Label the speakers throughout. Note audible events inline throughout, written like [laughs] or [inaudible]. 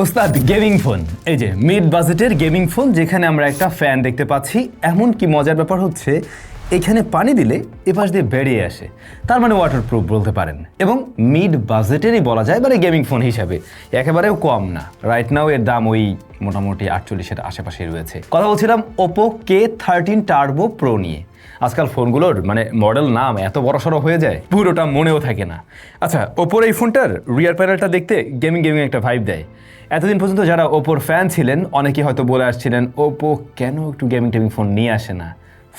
Speaker 1: ওস্তাদ gaming phone এই যে মিড বাজেটের গেমিং ফোন যেখানে আমরা একটা ফ্যান দেখতে পাচ্ছি। এমন কি মজার ব্যাপার হচ্ছে, এখানে পানি দিলে এপাশ দিয়ে বেরিয়ে আসে। তার মানে ওয়াটারপ্রুফ বলতে পারেন। এবং মিড বাজেটেরই বলা যায় মানে গেমিং ফোন হিসাবে। একেবারেও কম না। রাইট নাও এর দাম ওই মোটামুটি আটচল্লিশের আশেপাশে রয়েছে। কথা বলছিলাম Oppo K thirteen turbo pro নিয়ে। আজকাল ফোনগুলোর মানে মডেল নাম এত বড় সড়ো হয়ে যায়, পুরোটা মনেও থাকে না। আচ্ছা ওপোর এই ফোনটার রিয়ার প্যানেলটা দেখতে গেমিং গেমিং একটা ভাইব দেয়। এতদিন পর্যন্ত যারা ওপোর ফ্যান ছিলেন অনেকে হয়তো বলে আসছিলেন, ওপো কেন একটু গেমিং টেমিং ফোন নিয়ে আসে না?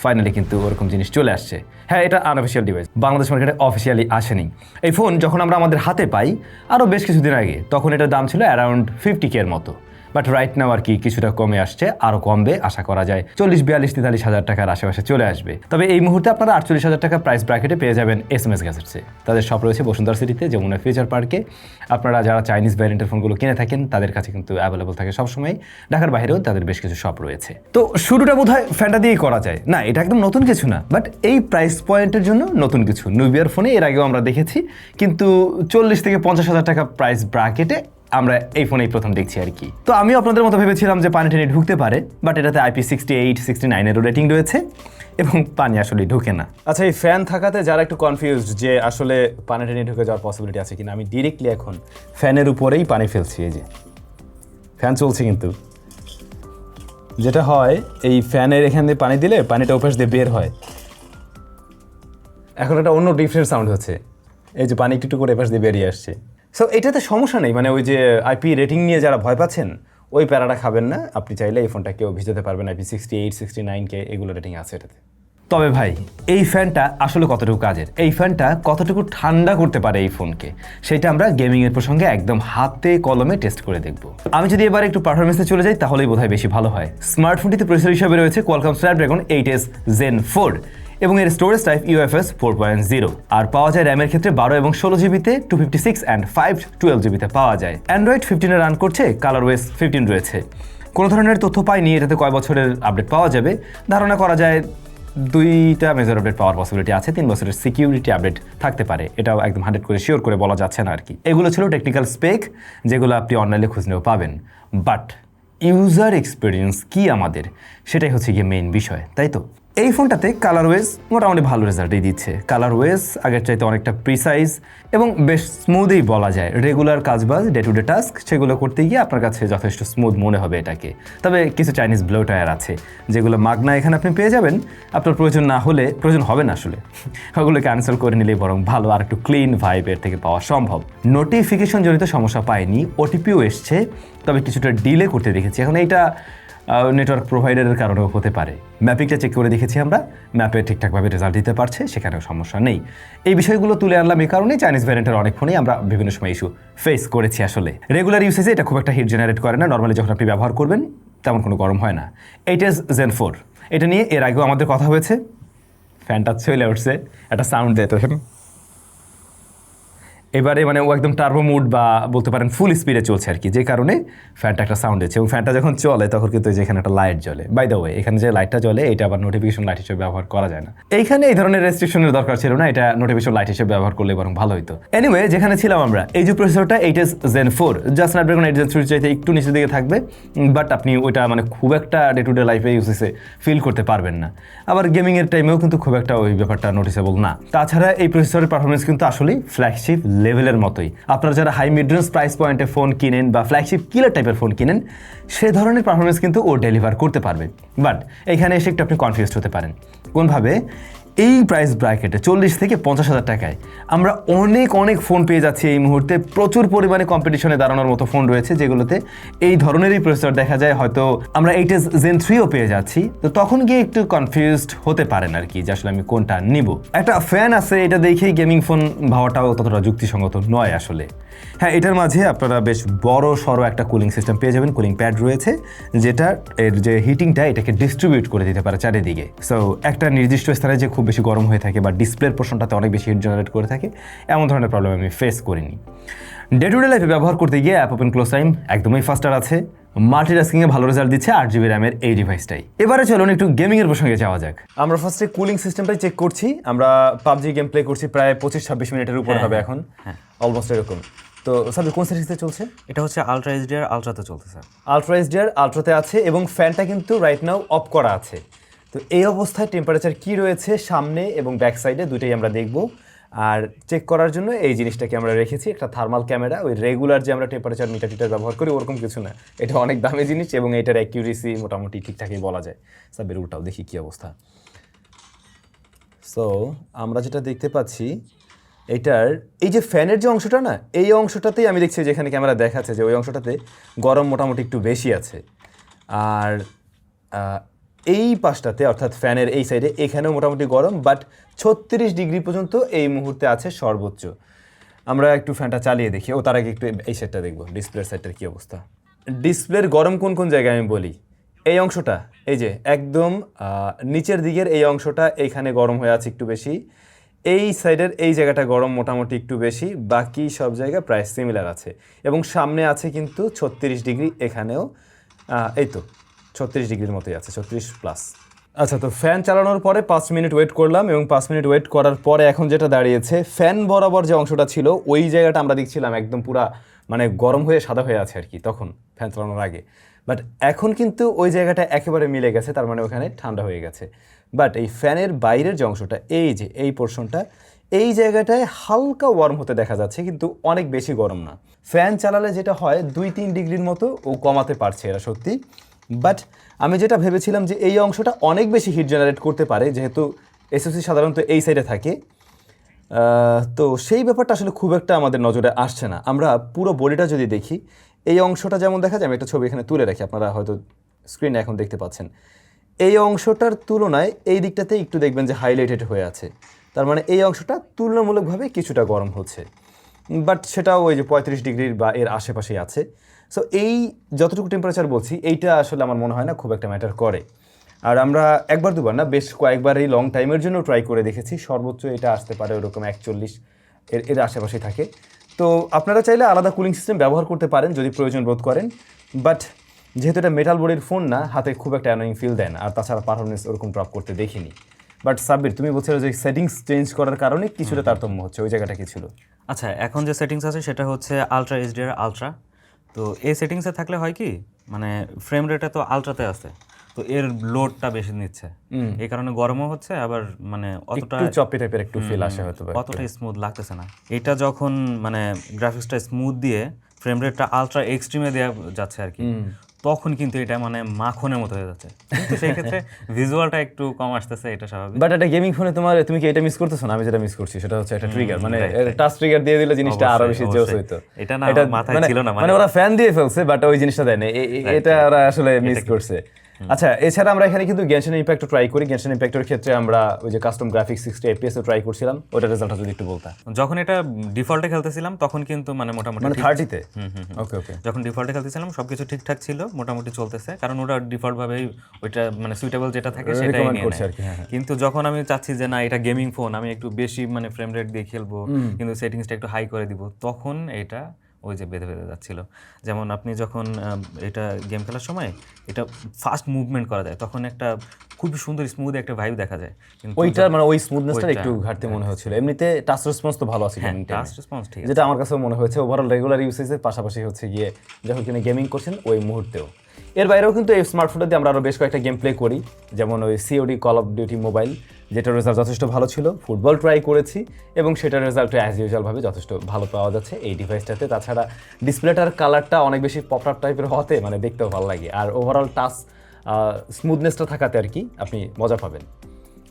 Speaker 1: ফাইনালি কিন্তু ওরকম জিনিস চলে আসছে। হ্যাঁ এটা আনঅফিসিয়াল ডিভাইস বাংলাদেশ মার্কেটে অফিসিয়ালি আসেনি। এই ফোন যখন আমরা আমাদের হাতে পাই আরও বেশ কিছুদিন আগে, তখন এটার দাম ছিল অ্যারাউন্ড ফিফটি কের মতো। বাট রাইট নাও আর কি কিছুটা কমে আসছে আরও কমবে আশা করা যায়। চল্লিশ, বিয়াল্লিশ, তেতাল্লিশ হাজার টাকার আশেপাশে চলে আসবে। তবে এই মুহূর্তে আপনারা আটচল্লিশ হাজার টাকা প্রাইস ব্র্যাকেটে পেয়ে যাবেন এস এম এস গ্যাজেটসে তাদের সব রয়েছে বসুন্ধরা সিটিতে যমুনা ফিউচার পার্কে আপনারা যারা চাইনিজ ভ্যারিয়েন্টের ফোনগুলো কিনে থাকেন, তাদের কাছে কিন্তু অ্যাভেলেবল থাকে সবসময়। ঢাকার বাইরেও তাদের বেশ কিছু শপ রয়েছে। তো শুরুটা বোধ হয় ফ্যানটা দিয়েই করা যায়। না, এটা একদম নতুন কিছু না বাট এই প্রাইস পয়েন্টের জন্য নতুন কিছু। নিউবিয়ার ফোনে এর আগেও আমরা দেখেছি, কিন্তু চল্লিশ থেকে পঞ্চাশ হাজার টাকা প্রাইস ব্র্যাকেটে আমরা এই ফোনেই প্রথম দেখছি আর কি। তো আমিও আপনাদের মতো ভেবেছিলাম যে পানি টেনে ঢুকতে পারে বাট এটাতে আইপি সিক্সটি এইট সিক্সটি নাইনেরও রেটিং রয়েছে এবং পানি আসলে ঢুকে না। আচ্ছা এই ফ্যান থাকাতে যারা একটু কনফিউজড যে আসলে পানি টেনে ঢুকে যাওয়ার পসিবিলিটি আছে কিনা, আমি ডিরেক্টলি এখন ফ্যানের উপরেই পানি ফেলছি, এই যে। ফ্যান চলছে কিন্তু। যেটা হয়, এই ফ্যানের এখান দিয়ে পানি দিলে পানিটা ওপাশ দিয়ে বের হয়। এখন একটা অন্য ডিফারেন্ট সাউন্ড হচ্ছে। এই যে পানি একটু করে এপাশ দিয়ে বেরিয়ে আসছে। সো এটাতে সমস্যা নেই। মানে ওই যে আইপি রেটিং নিয়ে যারা ভয় পাচ্ছেন, ওই প্যারাটা খাবেন না। আপনি চাইলে এই ফোনটা কেউ ভিজাতে পারবেন IP sixty eight sixty nine কে এগুলো রেটিং আছে এটাতে। তবে ভাই, এই ফ্যানটা আসলে কতটুকু কাজের? এই ফ্যানটা কতটুকু ঠান্ডা করতে পারে এই ফোনকে সেটা আমরা গেমিংয়ের প্রসঙ্গে একদম হাতে কলমে টেস্ট করে দেখব। আমি যদি এবার একটু পারফরমেন্সে চলে যাই, তাহলেই বোধহয় বেশি ভালো হয়। স্মার্টফোনটিতে প্রসেসর হিসাবে রয়েছে Qualcomm Snapdragon eight S gen four এবং এর storage type UFS four point zero আর পাওয়া যায় র্যামের ক্ষেত্রে বারো এবং ষোলো জিবিতে two fifty six and five twelve জিবিতে পাওয়া যায়। অ্যান্ড্রয়েড ফিফটিনে রান করছে কালার ওয়েস ফিফটিন রয়েছে। কোনো ধরনের তথ্য পাইনি, এটাতে কয় বছরের আপডেট পাওয়া যাবে। ধারণা করা যায় দুইটা মেজর আপডেট পাওয়ার পসিবিলিটি আছে, তিন বছরের সিকিউরিটি আপডেট থাকতে পারে। এটাও একদম হান্ড্রেড করে শিওর করে বলা যাচ্ছে না আর কি। এগুলো ছিল টেকনিক্যাল স্পেক যেগুলো আপনি অনলাইনে খুঁজলেও পাবেন। বাট ইউজার এক্সপিরিয়েন্স কি আমাদের? সেটাই হচ্ছে গিয়ে মেইন বিষয়, তাই তো? এই ফোনটাতে কালার ওয়েজ মোটামুটি ভালো রেজাল্টই দিচ্ছে। কালার ওয়েজ আগের চাইতে অনেকটা প্রিসাইজ এবং বেশ স্মুথই বলা যায়। রেগুলার কাজবাজ ডে টু ডে টাস্ক সেগুলো করতে গিয়ে আপনার কাছে যথেষ্ট স্মুথ মনে হবে এটাকে। তবে কিছু চাইনিজ ব্লো টায়ার আছে, যেগুলো মাগনা এখানে আপনি পেয়ে যাবেন। আপনার প্রয়োজন না হলে, প্রয়োজন হবে না আসলে। ওগুলো ক্যান্সেল করে নিলেই বরং ভালো আর একটু ক্লিন ভাইব এর থেকে পাওয়া সম্ভব। নোটিফিকেশন জনিত সমস্যা পায়নি ওটিপিও এসছে, তবে কিছুটা ডিলে করতে দেখেছি। এখন এইটা নেটওয়ার্ক প্রোভাইডারের কারণেও হতে পারে। ম্যাপিংটা চেক করে দেখেছি আমরা। ম্যাপে ঠিকঠাকভাবে রেজাল্ট দিতে পারছে, সেখানেও সমস্যা নেই। এই বিষয়গুলো তুলে আনলাম এই কারণেই চাইনিজ ভ্যারিয়েন্টের অনেক ফোনেই আমরা বিভিন্ন সময় ইস্যু ফেস করেছি আসলে। রেগুলার ইউসেজে এটা খুব একটা হিট জেনারেট করে না। নর্মালি যখন আপনি ব্যবহার করবেন, তেমন কোনো গরম হয় না। এইট এস জেন ফোর এটা নিয়ে এর আগেও আমাদের কথা হয়েছে। ফ্যানটা চলে উঠছে। একটা সাউন্ড দেয় এবারে মানে ও একদম টার্বো মুড বা বলতে পারেন ফুল স্পিডে চলছে আর কি, যে কারণে ফ্যানটা একটা সাউন্ড হচ্ছে এবং ফ্যানটা যখন চলে, তখন কিন্তু যে এখানে একটা লাইট জ্বলে। বাই দ্য ওয়ে এখানে যে লাইটটা জ্বলে, এটা আবার নোটিফিকেশন লাইট হিসেবে ব্যবহার করা যায় না। এইখানে এই ধরনের রেস্ট্রিকশনের দরকার ছিল না, এটা নোটিফিকেশন লাইট হিসেবে ব্যবহার করলে বরং ভালো হতো এনিওয়ে যেখানে ছিলাম আমরা, এই যে প্রসেসরটা eight S gen four just Snapdragon eight gen three চাইতে একটু নিচের দিকে থাকবে বাট আপনি ওইটা মানে খুব একটা ডে টু ডে লাইফে ইউসেসে ফিল করতে পারবেন না। আবার গেমিংয়ের টাইমেও কিন্তু খুব একটা ওই ব্যাপারটা নোটিসেবল না। তাছাড়া এই প্রসেসরের পারফরমেন্স কিন্তু আসলেই ফ্ল্যাগশিপ লেভেলের মতোই। আপনারা যারা হাই মিড রেঞ্জ প্রাইস পয়েন্টে ফোন কিনেন বা ফ্ল্যাগশিপ কিলার টাইপের ফোন কিনেন, সে ধরনের পারফরমেন্স কিন্তু ও ডেলিভার করতে পারবে। বাট এখানে এসে একটু আপনি কনফিউজ হতে পারেন। কোনভাবে? এই প্রাইস ব্র্যাকেটে চল্লিশ থেকে পঞ্চাশ হাজার টাকায় আমরা অনেক অনেক ফোন পেয়ে যাচ্ছি এই মুহূর্তে। প্রচুর পরিমাণে কম্পিটিশনে দাঁড়ানোর মতো ফোন রয়েছে, যেগুলোতে এই ধরনেরই প্রসেসর দেখা যায়। হয়তো আমরা এইটেস জেন থ্রিও পেয়ে যাচ্ছি। তো তখন গিয়ে একটু কনফিউজড হতে পারেন আর কি যে আসলে আমি কোনটা নিব। একটা ফ্যান আছে, এটা দেখেই গেমিং ফোন ভাবাটাও ততটা যুক্তিসঙ্গত নয় আসলে। হ্যাঁ এটার মাঝে আপনারা বেশ বড় সড়ো একটা কুলিং সিস্টেম পেয়ে যাবেন। কুলিং প্যাড রয়েছে যেটা এর যে হিটিংটা এটাকে ডিস্ট্রিবিউট করে দিতে পারে চারিদিকে। সো একটা নির্দিষ্ট স্থানে যে খুব বেশি গরম হয়ে থাকে বা ডিসপ্লের পোর্শনটাতে অনেক বেশি হিট জেনারেট করে থাকে এমন ধরনের প্রবলেম আমি ফেস করিনি। ডে টু ডে লাইফে ব্যবহার করতে গিয়ে অ্যাপ ওপেন ক্লোজ টাইম একদমই ফাস্টার আছে। মাল্টিটাস্কিংয়ে ভালো রেজাল্ট দিচ্ছে আট জিবি র্যামের এই ডিভাইসটাই এবারে চলুন একটু গেমিংয়ের প্রসঙ্গে যাওয়া যাক। আমরা ফার্স্টে কুলিং সিস্টেমটাই চেক করছি। আমরা পাবজি গেম প্লে করছি প্রায় পঁচিশ ছাব্বিশ মিনিটের উপর হবে এখন। অলমোস্ট এরকম। তো সাবির কোন সিরিজে চলছে?
Speaker 2: এটা হচ্ছে আলট্রা এইচডিআর আলট্রাতে চলছে স্যার।
Speaker 1: আলট্রা এইচডিআর আলট্রাতে আছে এবং ফ্যানটা কিন্তু রাইট নাও অফ করা আছে। তো এই অবস্থায় টেম্পারেচার কি রয়েছে সামনে এবং ব্যাক সাইডে দুইটাই আমরা দেখব। আর চেক করার জন্য এই জিনিসটাকে আমরা রেখেছি একটা থার্মাল ক্যামেরা ওই রেগুলার যে আমরা টেম্পারেচার মিটার টিটার ব্যবহার করি ওরকম কিছু না। এটা অনেক দামি জিনিস এবং এটার অ্যাকিউরেসি মোটামুটি ঠিকঠাকই বলা যায়। সাবের উল্টাও দেখি কি অবস্থা। সো আমরা যেটা দেখতে পাচ্ছি এটার, এই যে ফ্যানের যে অংশটা না, এই অংশটাতেই আমি দেখছি যেখানে ক্যামেরা দেখাচ্ছে যে ওই অংশটাতে গরম মোটামুটি একটু বেশি আছে। আর এই পাশটাতে, অর্থাৎ ফ্যানের এই সাইডে, এখানেও মোটামুটি গরম, বাট ছত্রিশ ডিগ্রি পর্যন্ত এই মুহূর্তে আছে সর্বোচ্চ। আমরা একটু ফ্যানটা চালিয়ে দেখি। ও, তার আগে একটু এই সাইডটা দেখব, ডিসপ্লের সাইডটার কী অবস্থা। ডিসপ্লের গরম কোন কোন জায়গায় আমি বলি? এই অংশটা, এই যে, একদম নিচের দিকের এই অংশটা এইখানে গরম হয়ে আছে একটু বেশি। এই সাইডের এই জায়গাটা গরম মোটামুটি একটু বেশি, বাকি সব জায়গা প্রায় সিমিলার আছে। এবং সামনে আছে কিন্তু ছত্রিশ ডিগ্রি এখানেও এই তো, ছত্রিশ ডিগ্রির মতোই আছে, ছত্রিশ প্লাস আচ্ছা তো ফ্যান চালানোর পরে পাঁচ মিনিট ওয়েট করলাম এবং পাঁচ মিনিট ওয়েট করার পরে এখন যেটা দাঁড়িয়েছে ফ্যান বরাবর যে অংশটা ছিল, ওই জায়গাটা আমরা দেখছিলাম একদম পুরা মানে গরম হয়ে সাদা হয়ে আছে আর কি, তখন ফ্যান চালানোর আগে। বাট এখন কিন্তু ওই জায়গাটা একেবারে মিলে গেছে, তার মানে ওখানে ঠান্ডা হয়ে গেছে। বাট এই ফ্যানের বাইরের যে অংশটা, এই যে, এই পোর্শনটা এই জায়গাটায় হালকা ওয়ার্ম হতে দেখা যাচ্ছে, কিন্তু অনেক বেশি গরম না। ফ্যান চালালে যেটা হয়, দুই তিন ডিগ্রির মতো ও কমাতে পারছে এরা সত্যি। বাট আমি যেটা ভেবেছিলাম যে এই অংশটা অনেক বেশি হিট জেনারেট করতে পারে, যেহেতু এসএসসি সাধারণত এই সাইডে থাকে তো সেই ব্যাপারটা আসলে খুব একটা আমাদের নজরে আসছে না। আমরা পুরো বডিটা যদি দেখি, এই অংশটা যেমন দেখা যায়, আমি একটা ছবি এখানে তুলে রাখি, আপনারা হয়তো স্ক্রিনে এখন দেখতে পাচ্ছেন। এই অংশটার তুলনায় এই দিকটাতে একটু দেখবেন যে হাইলাইটেড হয়ে আছে। তার মানে এই অংশটা তুলনামূলকভাবে কিছুটা গরম হচ্ছে। বাট সেটাও ওই যে পঁয়ত্রিশ ডিগ্রির বা এর আশেপাশেই আছে। সো এই যতটুকু টেম্পারেচার বলছি, এইটা আসলে আমার মনে হয় না খুব একটা ম্যাটার করে। আর আমরা একবার দুবার না বেশ কয়েকবার এই লং টাইমের জন্য ট্রাই করে দেখেছি। সর্বোচ্চ এটা আসতে পারে ওরকম একচল্লিশ এর এর আশেপাশে থাকে। তো আপনারা চাইলে আলাদা কুলিং সিস্টেম ব্যবহার করতে পারেন যদি প্রয়োজন বোধ করেন। বাট যেহেতু এটা মেটাল বডির ফোন না হাতে খুব একটা অ্যানোয়িং ফিল দেন আর তাছাড়া পারফরমেন্স ওরকম ড্রপ করতে দেখিনি। বাট সাব্বির তুমি বলছিলে যে সেটিংস চেঞ্জ করার কারণে কিছুটা তারতম্য হচ্ছে ওই জায়গাটা কি ছিল?
Speaker 2: আচ্ছা এখন যে সেটিংস আছে সেটা হচ্ছে আলট্রা এইচডি এইচডিআর আলট্রা তো এই সেটিংসে থাকলে হয় কি মানে ফ্রেম রেটে তো আলট্রাতে আছে। তো এর লোডটা বেশি নিচ্ছে। এই কারণে গরমও হচ্ছে আবার মানে অতটা
Speaker 1: চপি টাইপের একটু ফিল আসে হয়তো
Speaker 2: অতটা স্মুথ লাগতেছে না। এটা যখন মানে গ্রাফিক্সটা স্মুথ দিয়ে ফ্রেম রেটটা আলট্রা এক্সট্রিমে দেওয়া যাচ্ছে আর কি তখন কিন্তু এটা মানে মাখনের মতো হয়ে যাচ্ছে। কিন্তু সেই ক্ষেত্রে ভিজুয়ালটা [laughs] একটু কম আসতেছে এটা স্বাভাবিক।
Speaker 1: বাট একটা গেমিং ফোনে তোমার তুমি কি এটা মিস করতেছো? না আমি যেটা মিস করছি সেটা হচ্ছে একটা ট্রিগার মানে টাচ ট্রিগার দিয়ে দিলে জিনিসটা আরও বেশি জোস হইতো।
Speaker 2: এটা না মাথায় ছিল না,
Speaker 1: মানে
Speaker 2: মানে-
Speaker 1: ওরা ফ্যান দিয়ে ফেলছে বাট ওই জিনিসটা দেয় না। এটা ওরা আসলে মিস করছে। আচ্ছা এছাড়া আমরা এখানে কিন্তু গ্যানশন ইম্প্যাক্ট ট্রাই করি। গ্যানশন ইম্প্যাক্টের ক্ষেত্রে আমরা ওই যে custom graphics sixty FPS try করছিলাম। ওটার রেজাল্টটা যদি একটু বলতা।
Speaker 2: যখন এটা ডিফল্টে খেলতেছিলাম তখন কিন্তু মানে মোটামুটি
Speaker 1: মানে থার্টিতে ওকে ওকে
Speaker 2: যখন ডিফল্টে খেলতেছিলাম সবকিছু ঠিকঠাক ছিল মোটামুটি চলতেছে। কারণ ওটা ডিফল্ট ভাবেই ওইটা মানে সুইটেবল যেটা থাকে সেটাই
Speaker 1: হ্যাঁ, হ্যাঁ।
Speaker 2: কিন্তু যখন আমি চাচ্ছি যে না এটা গেমিং ফোন আমি একটু বেশি মানে ফ্রেম রেট দিয়ে খেলব কিন্তু সেটিংসটা একটু হাই করে দিব তখন এটা ওই যে বেঁধে বেঁধে যাচ্ছিল। যেমন আপনি যখন এটা গেম খেলার সময় এটা ফাস্ট মুভমেন্ট করা যায় তখন একটা খুব সুন্দর স্মুথ একটা ভাইব দেখা যায়। কিন্তু
Speaker 1: ওইটার মানে ওই স্মুথনেসটা
Speaker 2: ওইটা,
Speaker 1: একটু ঘাটতি মনে হচ্ছিল। এমনিতে টাচ রেসপন্স তো ভালো আছে
Speaker 2: হ্যাঁ। টাচ রেসপন্স ঠিক
Speaker 1: যেটা আমার কাছে মনে হয়েছে ওভারঅল রেগুলার ইউসেজের পাশাপাশি হচ্ছে গিয়ে যখন কিনা গেমিং করছেন ওই মুহূর্তেও। এর বাইরেও কিন্তু এই স্মার্টফোনটা দিয়ে আমরা আরও বেশ কয়েকটা গেম প্লে করি যেমন ওই COD call of duty mobile যেটার রেজাল্ট যথেষ্ট ভালো ছিল ফুটবল ট্রাই করেছি এবং সেটার রেজাল্ট অ্যাজ ইউজুয়ালভাবে যথেষ্ট ভালো পাওয়া যাচ্ছে। এই ডিভাইসটাতে তাছাড়া ডিসপ্লেটার কালারটা অনেক বেশি পপ আপ টাইপের হতে মানে দেখতেও ভালো লাগে। আর ওভারঅল টাচ স্মুথনেসটা থাকাতে আর কি আপনি মজা পাবেন।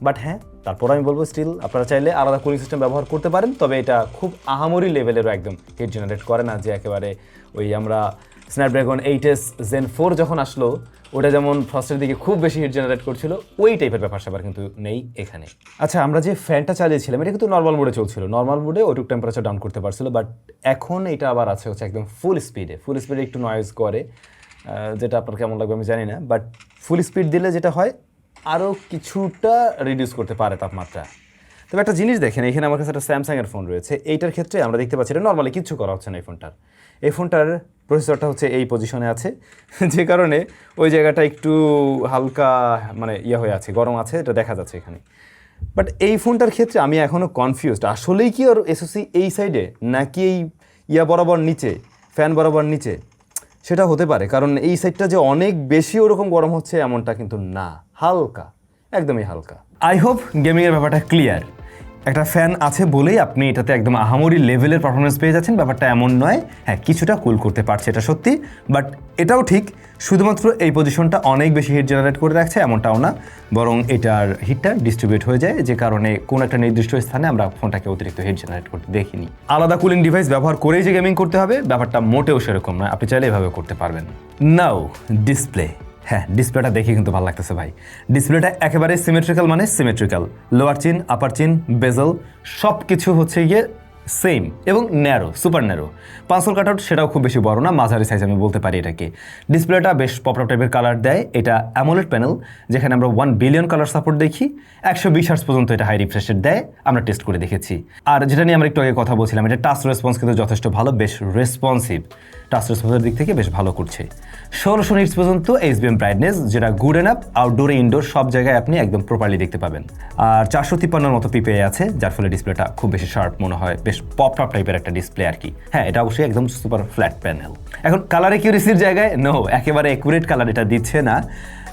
Speaker 1: বাট হ্যাঁ তারপর আমি বলব স্টিল আপনারা চাইলে আলাদা কুলিং সিস্টেম ব্যবহার করতে পারেন, তবে এটা খুব আহামরি লেভেলেরও একদম হিট জেনারেট করে না যে একেবারে ওই আমরা Snapdragon eight S gen four যখন আসলো ওটা যেমন ফার্স্টের দিকে খুব বেশি হিট জেনারেট করছিল, ওই টাইপের ব্যাপার স্যাপার কিন্তু নেই এখানে। আচ্ছা আমরা যে ফ্যানটা চালিয়েছিলাম, এটা কিন্তু নর্মাল মোডে চলছিল। নর্মাল মোডে ওটুক টেম্পারেচার ডাউন করতে পারছিল বাট এখন এটা আবার আছে হচ্ছে একদম ফুল স্পিডে ফুল স্পিডে একটু নয়েজ করে যেটা আপনার কেমন লাগবে আমি জানি না বাট ফুল স্পিড দিলে যেটা হয় আরও কিছুটা রিডিউস করতে পারে তাপমাত্রা। তবে একটা জিনিস দেখেন, এখানে আমার কাছে একটা স্যামসাংয়ের ফোন রয়েছে। এইটার ক্ষেত্রে আমরা দেখতে পাচ্ছি এটা নর্মালি কিচ্ছু করা হচ্ছে না এই ফোনটার এই ফোনটার প্রসেসরটা হচ্ছে এই পজিশনে আছে। [laughs] যে কারণে ওই জায়গাটা একটু হালকা মানে ইয়ে হয়ে আছে, গরম আছে, এটা দেখা যাচ্ছে এখানে। বাট এই ফোনটার ক্ষেত্রে আমি এখনও কনফিউজড আসলেই কি ওর এসওসি এই সাইডে নাকি এই ইয়া বরাবর নিচে ফ্যান বরাবর নিচে? সেটা হতে পারে, কারণ এই সাইডটা যে অনেক বেশি ওরকম গরম হচ্ছে, এমনটা কিন্তু না। হালকা, একদমই হালকা। আই হোপ গেমিংয়ের ব্যাপারটা ক্লিয়ার একটা ফ্যান আছে বলেই আপনি এটাতে একদম আহামরি লেভেলের পারফরমেন্স পেয়ে যাচ্ছেন। ব্যাপারটা এমন নয়। হ্যাঁ কিছুটা কুল করতে পারছে এটা সত্যি। বাট এটাও ঠিক, শুধুমাত্র এই পজিশনটা অনেক বেশি হিট জেনারেট করে রাখছে, এমনটাও না। বরং এটার হিটটা ডিস্ট্রিবিউট হয়ে যায়। যে কারণে কোন একটা নির্দিষ্ট স্থানে আমরা ফোনটাকে অতিরিক্ত হিট জেনারেট করতে দেখিনি। আলাদা কুলিং ডিভাইস ব্যবহার করেই যে গেমিং করতে হবে, ব্যাপারটা মোটেও সেরকম নয়। আপনি চাইলে এভাবে করতে পারবেন। নাও ডিসপ্লে হ্যাঁ ডিসপ্লেটা দেখে কিন্তু ভালো লাগতেছে ভাই। ডিসপ্লেটা একেবারে সিমেট্রিক্যাল মানে সিমেট্রিক্যাল লোয়ার চিন আপার চিন বেজল সব কিছু হচ্ছে গিয়ে সেম এবং narrow super narrow punch hole cut সেটাও খুব বেশি বড় না, মাঝারি সাইজ আমি বলতে পারি এটাকে। ডিসপ্লেটা বেশ পপআপ টাইপের কালার দেয়, এটা অ্যামোলেড প্যানেল যেখানে আমরা ওয়ান বিলিয়ন কালার সাপোর্ট দেখি, একশো বিশ হার্স পর্যন্ত এটা হাই রিফ্রেশের দেয়, আমরা টেস্ট করে দেখেছি। আর যেটা নিয়ে আমরা একটু আগে কথা বলছিলাম, এটা টাচ রেসপন্স কিন্তু যথেষ্ট ভালো, বেশ রেসপন্সিভ টাচ রেসপন্সের দিক থেকে বেশ ভালো করছে। ষোলোশো নিটস পর্যন্ত এইচবিএম ব্রাইটনেস যেটা গুড এন আপ আউটডোরে ইনডোর সব জায়গায় আপনি একদম প্রপারলি দেখতে পাবেন। আর চারশো তিপ্পান্নর মতো পিপে আছে, যার ফলে ডিসপ্লেটা খুব বেশি শার্প মনে হয়, বেশ পপ টপ টাইপের একটা ডিসপ্লে আর কি। হ্যাঁ এটা অবশ্যই একদম সুপার ফ্ল্যাট প্যানেল এখন কালার একিউরেসির জায়গায় নো একেবারে একুরেট কালার এটা দিচ্ছে না।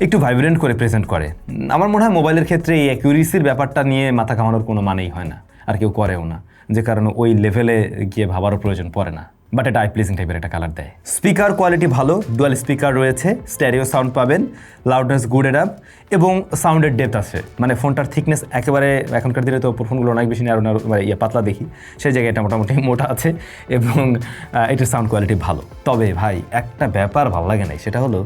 Speaker 1: একটু ভাইব্রেন্ট করে প্রেজেন্ট করে। আমার মনে হয় মোবাইলের ক্ষেত্রে এই অ্যাকিউরেসির ব্যাপারটা নিয়ে মাথা কামানোর কোনো মানেই হয় না, আর কেউ করেও না। যে কারণে ওই লেভেলে গিয়ে ভাবারও প্রয়োজন পড়ে না। বাট এটা আই টাইপের একটা কালার দেয়। স্পিকার কোয়ালিটি ভালো ডুয়াল স্পিকার রয়েছে স্ট্যারিও সাউন্ড পাবেন লাউডনেস গুড এড আপ এবং সাউন্ডের ডেপথ আছে। মানে ফোনটার থিকনেস একেবারে এখনকার দিনে তো ওপর ফোনগুলো অনেক বেশি ন্যারো মানে ইয়ে পাতলা দেখি, সেই জায়গায় এটা মোটামুটি [laughs] মোটা আছে, এবং এটার সাউন্ড কোয়ালিটি ভালো। তবে ভাই, একটা ব্যাপার ভালো লাগে নাই, সেটা হলো,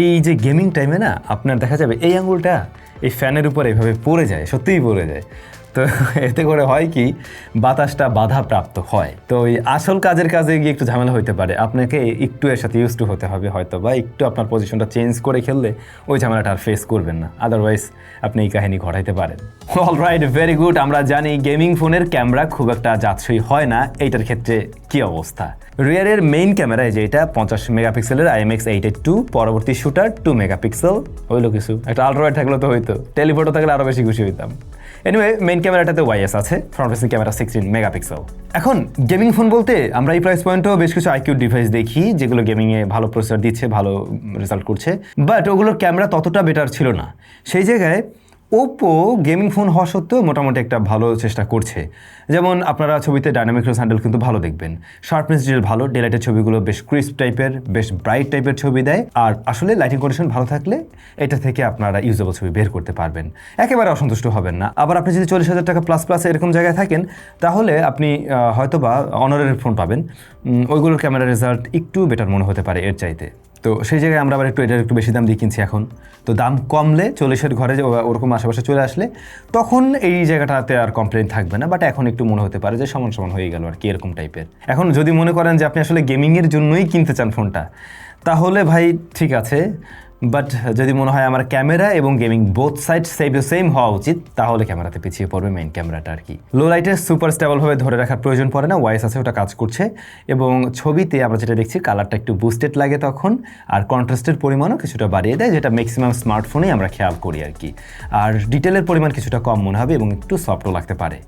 Speaker 1: এই যে গেমিং টাইমে না, আপনার দেখা যাবে, এই আঙুলটা এই ফ্যানের উপর এভাবে পড়ে যায়, সত্যিই পড়ে যায়। তো এতে করে হয় কি, বাতাসটা বাধাপ্রাপ্ত হয়। তো ওই আসল কাজের কাজে গিয়ে একটু ঝামেলা হইতে পারে। আপনাকে একটু এর সাথে ইউজ টু হতে হবে হয়তো বা, একটু আপনার পজিশনটা চেঞ্জ করে খেললে ওই ঝামেলাটা আর ফেস করবেন না। আদারওয়াইজ আপনি এই কাহিনী ঘটাইতে পারেন। অল রাইট ভেরি গুড আমরা জানি গেমিং ফোনের ক্যামেরা খুব একটা যাচ্ছই হয় না। এইটার ক্ষেত্রে কি অবস্থা? রিয়ারের মেইন ক্যামেরায় যেটা পঞ্চাশ মেগাপিক্সেলের আইএমএক্স এইট এইট টু পরবর্তী শুটার টু মেগাপিক্সেল হইল কিছু। একটা আলট্রাওয়াইড থাকলে তো হইতো। টেলিফোটো থাকলে আরও বেশি খুশি হইতাম। এনিওয়ে মেইন ক্যামেরাটাতে ওয়াইএস আছে front facing camera sixteen megapixel এখন গেমিং ফোন বলতে আমরা এই প্রাইস পয়েন্টেও বেশ কিছু আইকিউ ডিভাইস দেখি, যেগুলো গেমিংয়ে ভালো প্রসেসর দিচ্ছে, ভালো রেজাল্ট করছে। বাট ওগুলোর ক্যামেরা ততটা বেটার ছিল না। সেই জায়গায় ওপো গেমিং ফোন হওয়া সত্ত্বেও মোটামুটি একটা ভালো চেষ্টা করছে। যেমন আপনারা ছবিতে ডাইনামিক রোজ হ্যান্ডেল কিন্তু ভালো দেখবেন। শার্পনেস ডিটেল ভালো ডেলাইটের ছবিগুলো বেশ ক্রিস্প টাইপের বেশ ব্রাইট টাইপের ছবি দেয়। আর আসলে লাইটিং কন্ডিশন ভালো থাকলে এটা থেকে আপনারা ইউজেবল ছবি বের করতে পারবেন। একেবারে অসন্তুষ্ট হবেন না। আবার আপনি যদি চল্লিশ হাজার টাকা প্লাস প্লাস এরকম জায়গায় থাকেন, তাহলে আপনি হয়তোবা অনারের ফোন পাবেন। ওইগুলোর ক্যামেরা রেজাল্ট একটু বেটার মনে হতে পারে এর চাইতে। তো সেই জায়গায় আমরা আবার একটু এটার একটু বেশি দাম দিয়ে কিনছি এখন। তো দাম কমলে চল্লিশের ঘরে ওরকম আশেপাশে চলে আসলে তখন এই জায়গাটাতে আর কমপ্লেন থাকবে না বাট এখন একটু মনে হতে পারে যে সমান সমান হয়ে গেল আর কি এরকম টাইপের এখন যদি মনে করেন যে আপনি আসলে গেমিংয়ের জন্যই কিনতে চান ফোনটা তাহলে ভাই ঠিক আছে বাট যদি মনে হয় আমার ক্যামেরা এবং gaming both side same same হওয়া উচিত, তাহলে ক্যামেরাতে পিছিয়ে পড়বে মেইন ক্যামেরাটা আর কি। লো লাইটে সুপার স্টেবলভাবে ধরে রাখার প্রয়োজন পড়ে না ওয়াইস আছে, ওটা কাজ করছে। এবং ছবিতে আমরা যেটা দেখছি কালারটা একটু বুস্টেড লাগে তখন, আর কন্ট্রাস্টের পরিমাণও কিছুটা বাড়িয়ে দেয়, যেটা ম্যাক্সিমাম স্মার্টফোনেই আমরা খেয়াল করি আর কি। আর ডিটেলের পরিমাণ কিছুটা কম মনে হবে এবং একটু সফটও লাগতে পারে।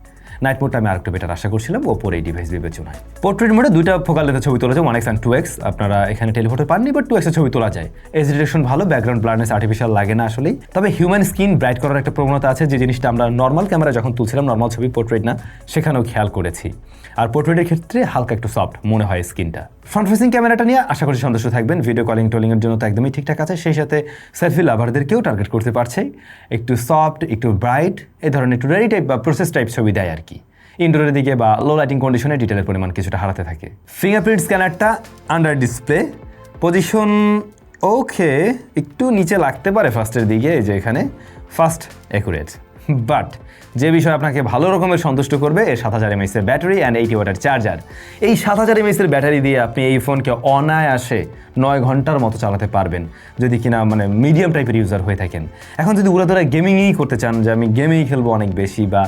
Speaker 1: নাইট মোডটা আমি আরেকটু বেটার আশা করছিলাম, ওপর এই ডিভাইস বিবেচনায় পোর্ট্রেট মোডে দুইটা ফোকাল লেতে ছবি তোলা যায় one x and two x আপনারা এখানে টেলিফোটো পাননি বাট টু এক্সের ছবি তোলা যায়। এজ ডিটেকশন ভালো ব্যাকগ্রাউন্ড ব্লারনেস আর্টিফিশিয়াল লাগে না আসলেই। তবে হিউম্যান স্কিন ব্রাইট করার একটা প্রবণতা আছে, যে জিনিসটা আমরা নর্মাল ক্যামেরা যখন তুলছিলাম নর্মাল ছবি পোর্ট্রেট না, সেখানেও খেয়াল করেছি। আর পোর্ট্রেটের ক্ষেত্রে হালকা একটু সফট মনে হয় স্কিনটা ফ্রন্ট ফেসিং ক্যামেরাটা নিয়ে আশা করি সন্তুষ্ট থাকবেন। ভিডিও কলিং টোলিংয়ের জন্য তো একদমই ঠিকঠাক আছে। সেই সাথে সেলফি লাভারদেরকেও টার্গেট করতে পারছে। একটু সফট একটু ব্রাইট এ ধরনের একটু রেডি টাইপ বা প্রসেস টাইপ ছবি দেয় আর কি। ইনডোরের দিকে বা লো লাইটিং কন্ডিশনে ডিটেলের পরিমাণ কিছুটা হারাতে থাকে। ফিঙ্গারপ্রিন্ট স্ক্যানারটা আন্ডার ডিসপ্লে পজিশন ওকে একটু নিচে লাগতে পারে ফার্স্টের দিকে, এই যে এখানে। ফার্স্ট অ্যাকুরেট বাট যে বিষয় আপনাকে ভালো রকমের সন্তুষ্ট করবে এই সাত হাজার এমএসের battery and eighty watt charger এই সাত হাজার এমএসের ব্যাটারি দিয়ে আপনি এই ফোনকে অনায়াসে নয় ঘণ্টার মতো চালাতে পারবেন, যদি কিনা মানে মিডিয়াম টাইপের ইউজার হয়ে থাকেন। এখন যদি উড়াধরা গেমিংই করতে চান, যে আমি গেমিং খেলব অনেক বেশি বা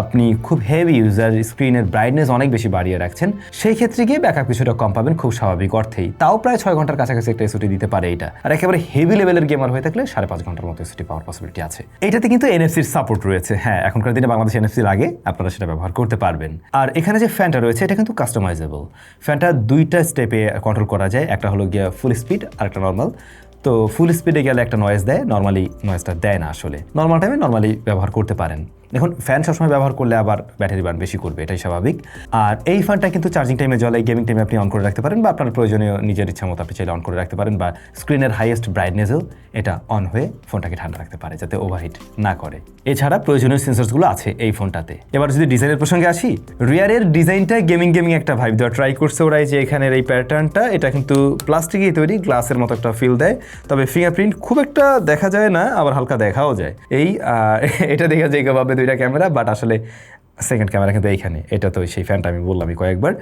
Speaker 1: আপনি খুব হেভি ইউজার স্ক্রিনের ব্রাইটনেস অনেক বেশি বাড়িয়ে রাখছেন, সেই ক্ষেত্রে গিয়ে ব্যাকআপ কিছুটা কম পাবেন খুব স্বাভাবিক অর্থেই। তাও প্রায় ছয় ঘণ্টার কাছাকাছি একটা এসওটি দিতে পারে এটা। আর একেবারে হেভি লেভেলের গেমার হয়ে থাকলে সাড়ে পাঁচ ঘণ্টার মতো এসওটি পাওয়ার পসিবিলিটি আছে। এটাতে কিন্তু এনএফসির সাপোর্ট সাপোর্ট রয়েছে। হ্যাঁ এখনকার দিনে বাংলাদেশ এনএফসি লাগে আপনারা সেটা ব্যবহার করতে পারবেন। আর এখানে যে ফ্যানটা রয়েছে, এটা কিন্তু কাস্টমাইজেবল ফ্যানটা দুইটা স্টেপে কন্ট্রোল করা যায়। একটা হলো গিয়া ফুল স্পিড আর একটা নর্মাল তো ফুল স্পিডে গেলে একটা নয়েজ দেয় নর্মালি নয়েজটা দেয় না আসলে। নর্মাল টাইমে নর্মালি ব্যবহার করতে পারেন। দেখুন ফ্যান সবসময় ব্যবহার করলে আবার ব্যাটারি বার্ন বেশি করবে, এটাই স্বাভাবিক। আর এই ফ্যানটা কিন্তু চার্জিং টাইমে জ্বলে গেমিং টাইমে আপনি অন করে রাখতে পারেন বা আপনার প্রয়োজনীয় নিজের ইচ্ছা মতো আপনি চাইলে অন করে রাখতে পারেন বা স্ক্রিনের হাইয়েস্ট ব্রাইটনেসেও এটা অন হয়ে ফোনটাকে ঠান্ডা রাখতে পারে, যাতে ওভারহিট না করে। এছাড়া প্রয়োজনীয় সেন্সরসগুলো আছে এই ফোনটাতে এবার যদি ডিজাইনের প্রসঙ্গে আসি রিয়ারের ডিজাইনটা গেমিং গেমিং একটা ভাইব দেওয়া ট্রাই করছে ওরা এই যে এখানের এই প্যাটার্নটা এটা কিন্তু প্লাস্টিকই তৈরি গ্লাসের মতো একটা ফিল দেয়। তবে ফিঙ্গারপ্রিন্ট খুব একটা দেখা যায় না, আবার হালকা দেখাও যায়। এই [laughs] এটা দেখা যায় ভাবে দুইটা ক্যামেরা বাট আসলে সেকেন্ড ক্যামেরা কিন্তু এইখানে। এটা তো সেই ফ্যানটা আমি বললাম কয়েকবার।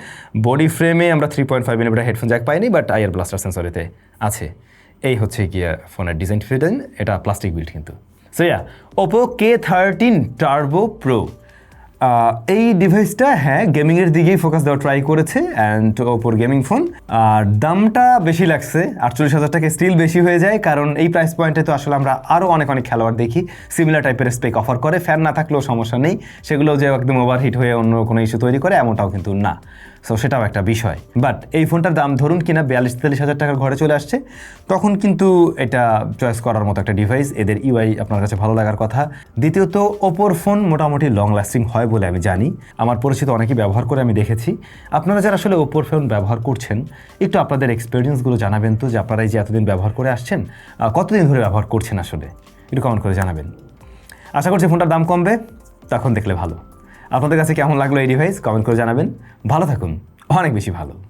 Speaker 1: বডি ফ্রেমে আমরা three point five millimetre headphone jack পাইনি বাট আইয়ার ব্লাস্টার সেন্সরেতে আছে। এই হচ্ছে গিয়া ফোনের ডিজাইন ফিটেন এটা প্লাস্টিক বিল্ড কিন্তু। So yeah Oppo K thirteen turbo pro এই ডিভাইসটা হ্যাঁ গেমিংয়ের দিকেই ফোকাস দেওয়া ট্রাই করেছে অ্যান্ড ওপর গেমিং ফোন আর দামটা বেশি লাগছে, আটচল্লিশ হাজার টাকা স্টিল বেশি হয়ে যায়, কারণ এই প্রাইস পয়েন্টে তো আসলে আমরা আরও অনেক অনেক খেলোয়াড় দেখি। সিমিলার টাইপের স্পেক অফার করে ফ্যান না থাকলেও সমস্যা নেই। সেগুলো যে একদম ওভারহিট হয়ে অন্য কোনো ইস্যু তৈরি করে, এমনটাও কিন্তু না। সো সেটাও একটা বিষয়। বাট এই ফোনটার দাম ধরুন কিনা বিয়াল্লিশ তেতাল্লিশ হাজার টাকার ঘরে চলে আসছে, তখন কিন্তু এটা চয়েস করার মতো একটা ডিভাইস এদের ইউআই আপনার কাছে ভালো লাগার কথা। দ্বিতীয়ত, ওপোর ফোন মোটামুটি লং লাস্টিং হয় বলে আমি জানি। আমার পরিচিত অনেকেই ব্যবহার করে আমি দেখেছি। আপনারা যারা আসলে ওপোর ফোন ব্যবহার করছেন, একটু আপনাদের এক্সপিরিয়েন্সগুলো জানাবেন তো, যে আপনারা এই যে এতদিন ব্যবহার করে আসছেন কতদিন ধরে ব্যবহার করছেন আসলে? একটু কমেন্ট করে জানাবেন। আশা করছি ফোনটার দাম কমবে, তখন দেখলে ভালো। আপনাদের কাছে কেমন লাগল এই ডিভাইস কমেন্ট করে জানাবেন। ভালো থাকুন। অনেক বেশি ভালো।